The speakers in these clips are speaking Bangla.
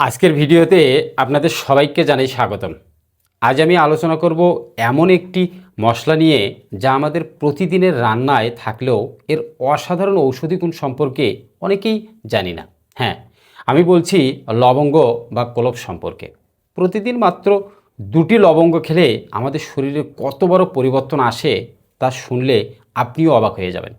আজকের ভিডিওতে আপনাদের সবাইকে জানাই স্বাগতম। আজ আমি আলোচনা করব এমন একটি মশলা নিয়ে যা আমাদের প্রতিদিনের রান্নায় থাকলেও এর অসাধারণ ঔষধি গুণ সম্পর্কে অনেকেই জানি না। হ্যাঁ আমি বলছি লবঙ্গ বা কলপ সম্পর্কে। প্রতিদিন মাত্র দুটি লবঙ্গ খেলে আমাদের শরীরে কত বড় পরিবর্তন আসে তা শুনলে আপনিও অবাক হয়ে যাবেন।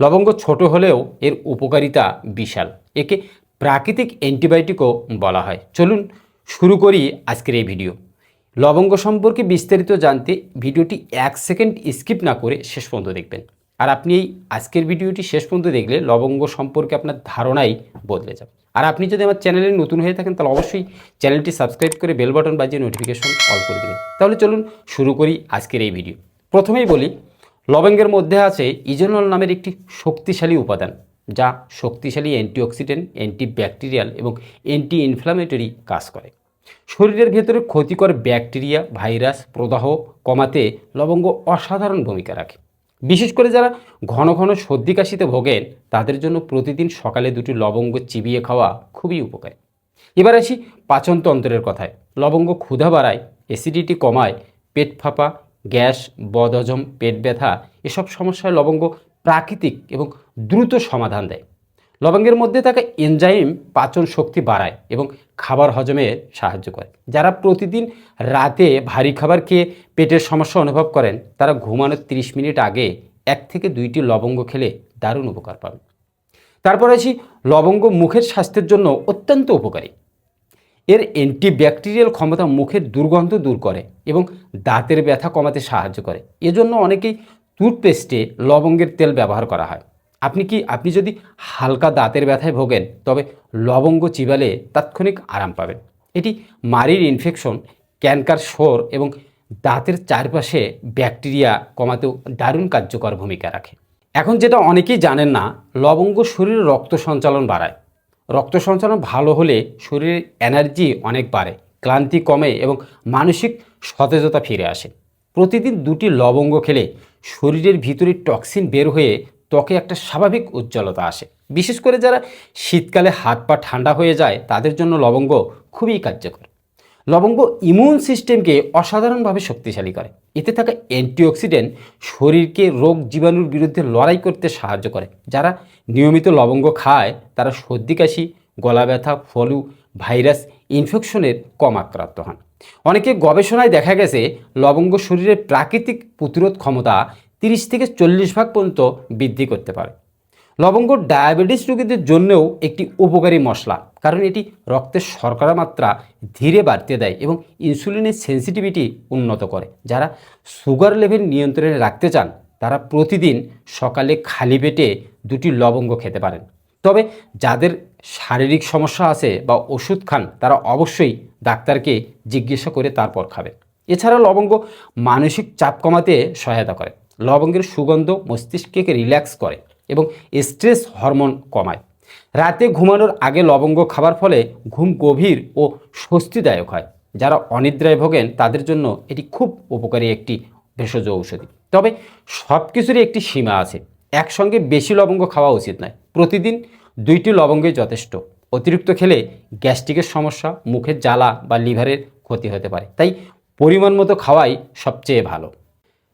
লবঙ্গ ছোট হলেও এর উপকারিতা বিশাল। একে প্রাকৃতিক অ্যান্টিবায়োটিকও বলা হয়। চলুন শুরু করি আজকের এই ভিডিও। লবঙ্গ সম্পর্কে বিস্তারিত জানতে ভিডিওটি এক সেকেন্ড স্কিপ না করে শেষ পর্যন্ত দেখবেন। আর আপনি এই আজকের ভিডিওটি শেষ পর্যন্ত দেখলে লবঙ্গ সম্পর্কে আপনার ধারণাই বদলে যাবে। আর আপনি যদি আমার চ্যানেলে নতুন হয়ে থাকেন, তাহলে অবশ্যই চ্যানেলটি সাবস্ক্রাইব করে বেল বাটন বাজিয়ে নোটিফিকেশন অল করে দেবেন। তাহলে চলুন শুরু করি আজকের এই ভিডিও। প্রথমেই বলি, লবঙ্গের মধ্যে আছে ইজেনল নামের একটি শক্তিশালী উপাদান। যা শক্তিশালী অ্যান্টিঅক্সিডেন্ট, অ্যান্টিব্যাকটেরিয়াল এবং অ্যান্টি ইনফ্লামেটরি কাজ করে। শরীরের ভেতরে ক্ষতিকর ব্যাকটেরিয়া, ভাইরাস প্রদাহ কমাতে লবঙ্গ অসাধারণ ভূমিকা রাখে। বিশেষ করে যারা ঘন ঘন সর্দি কাশিতে ভোগেন, তাদের জন্য প্রতিদিন সকালে দুটি লবঙ্গ চিবিয়ে খাওয়া খুবই উপকারী। এবার আসি পাচনতন্ত্রের কথায়। লবঙ্গ ক্ষুধা বাড়ায়, অ্যাসিডিটি কমায়, পেট ফাঁপা, গ্যাস, বদহজম, পেট ব্যথা, এসব সমস্যায় লবঙ্গ প্রাকৃতিক এবং দ্রুত সমাধান দেয়। লবঙ্গের মধ্যে থাকা এনজাইম পাচন শক্তি বাড়ায় এবং খাবার হজমে সাহায্য করে। যারা প্রতিদিন রাতে ভারী খাবার খেয়ে পেটের সমস্যা অনুভব করেন, তারা ঘুমানোর 30 মিনিট আগে এক থেকে দুইটি লবঙ্গ খেলে দারুণ উপকার পাবেন। তারপর আছি লবঙ্গ মুখের স্বাস্থ্যের জন্য অত্যন্ত উপকারী। এর অ্যান্টিব্যাকটেরিয়াল ক্ষমতা মুখের দুর্গন্ধ দূর করে এবং দাঁতের ব্যথা কমাতে সাহায্য করে। এজন্য অনেকেই টুথপেস্টে লবঙ্গের তেল ব্যবহার করা হয়। আপনি কি, আপনি যদি হালকা দাঁতের ব্যথায় ভোগেন, তবে লবঙ্গ চিবালে তাৎক্ষণিক আরাম পাবেন। এটি মারির ইনফেকশন ক্যানকার সোর এবং দাঁতের চারপাশে ব্যাকটেরিয়া কমাতেও দারুণ কার্যকর ভূমিকা রাখে। এখন যেটা অনেকেই জানেন না, লবঙ্গ শরীরে রক্ত সঞ্চালন বাড়ায়। রক্ত সঞ্চালন ভালো হলে শরীরের এনার্জি অনেক বাড়ে, ক্লান্তি কমে এবং মানসিক সতেজতা ফিরে আসে। প্রতিদিন দুটি লবঙ্গ খেলে শরীরের ভিতরে টক্সিন বের হয়ে ত্বকে একটা স্বাভাবিক উজ্জ্বলতা আসে। বিশেষ করে যারা শীতকালে হাত পা ঠান্ডা হয়ে যায়, তাদের জন্য লবঙ্গ খুবই কার্যকর। লবঙ্গ ইমিউন সিস্টেমকে অসাধারণভাবে শক্তিশালী করে। এতে থাকা অ্যান্টিঅক্সিডেন্ট শরীরকে রোগ জীবাণুর বিরুদ্ধে লড়াই করতে সাহায্য করে। যারা নিয়মিত লবঙ্গ খায়, তারা সর্দি, কাশি, গলা ব্যথা, ফলু, ভাইরাস ইনফেকশনের কম আক্রান্ত হন। অনেকে গবেষণায় দেখা গেছে লবঙ্গ শরীরের প্রাকৃতিক প্রতিরোধ ক্ষমতা তিরিশ থেকে চল্লিশ ভাগ পর্যন্ত বৃদ্ধি করতে পারে। লবঙ্গ ডায়াবেটিস রোগীদের জন্যও একটি উপকারী মশলা, কারণ এটি রক্তের শর্করা মাত্রা ধীরে বাড়তে দেয় এবং ইনসুলিনের সেন্সিটিভিটি উন্নত করে। যারা সুগার লেভেল নিয়ন্ত্রণে রাখতে চান, তারা প্রতিদিন সকালে খালি পেটে দুটি লবঙ্গ খেতে পারেন। তবে যাদের শারীরিক সমস্যা আছে বা ওষুধ খান, তারা অবশ্যই ডাক্তারকে জিজ্ঞাসা করে তারপর খাবেন। এছাড়া লবঙ্গ মানসিক চাপ কমাতে সহায়তা করে। লবঙ্গের সুগন্ধ মস্তিষ্ককে রিল্যাক্স করে এবং স্ট্রেস হরমোন কমায়। রাতে ঘুমানোর আগে লবঙ্গ খাবার ফলে ঘুম গভীর ও স্বস্তিদায়ক হয়। যারা অনিদ্রায় ভোগেন, তাদের জন্য এটি খুব উপকারী একটি ভেষজ ঔষধি। তবে সব কিছুরই একটি সীমা আছে। একসঙ্গে বেশি লবঙ্গ খাওয়া উচিত নয়। প্রতিদিন দুইটি লবঙ্গই যথেষ্ট। অতিরিক্ত খেলে গ্যাস্ট্রিকের সমস্যা, মুখের জ্বালা বা লিভারের ক্ষতি হতে পারে। তাই পরিমাণ মতো খাওয়াই সবচেয়ে ভালো।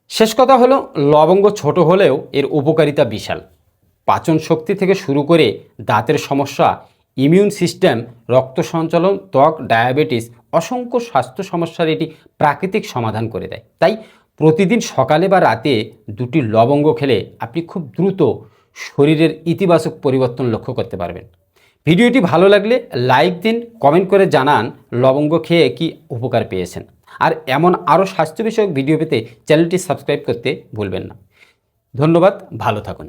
শেষ কথা হলো, লবঙ্গ ছোট হলেও এর উপকারিতা বিশাল। পাচন শক্তি থেকে শুরু করে দাঁতের সমস্যা, ইমিউন সিস্টেম, রক্ত সঞ্চালন, ত্বক, ডায়াবেটিস, অসংখ্য স্বাস্থ্য সমস্যার এটি প্রাকৃতিক সমাধান করে দেয়। তাই প্রতিদিন সকালে বা রাতে দুটি লবঙ্গ খেলে আপনি খুব দ্রুত শরীরের ইতিবাচক পরিবর্তন লক্ষ্য করতে পারবেন। ভিডিওটি ভালো লাগলে লাইক দিন, কমেন্ট করে জানান লবঙ্গ খেয়ে কি উপকার পেয়েছেন। আর এমন আরও স্বাস্থ্য বিষয়ক ভিডিও পেতে চ্যানেলটি সাবস্ক্রাইব করতে ভুলবেন না। ধন্যবাদ, ভালো থাকুন।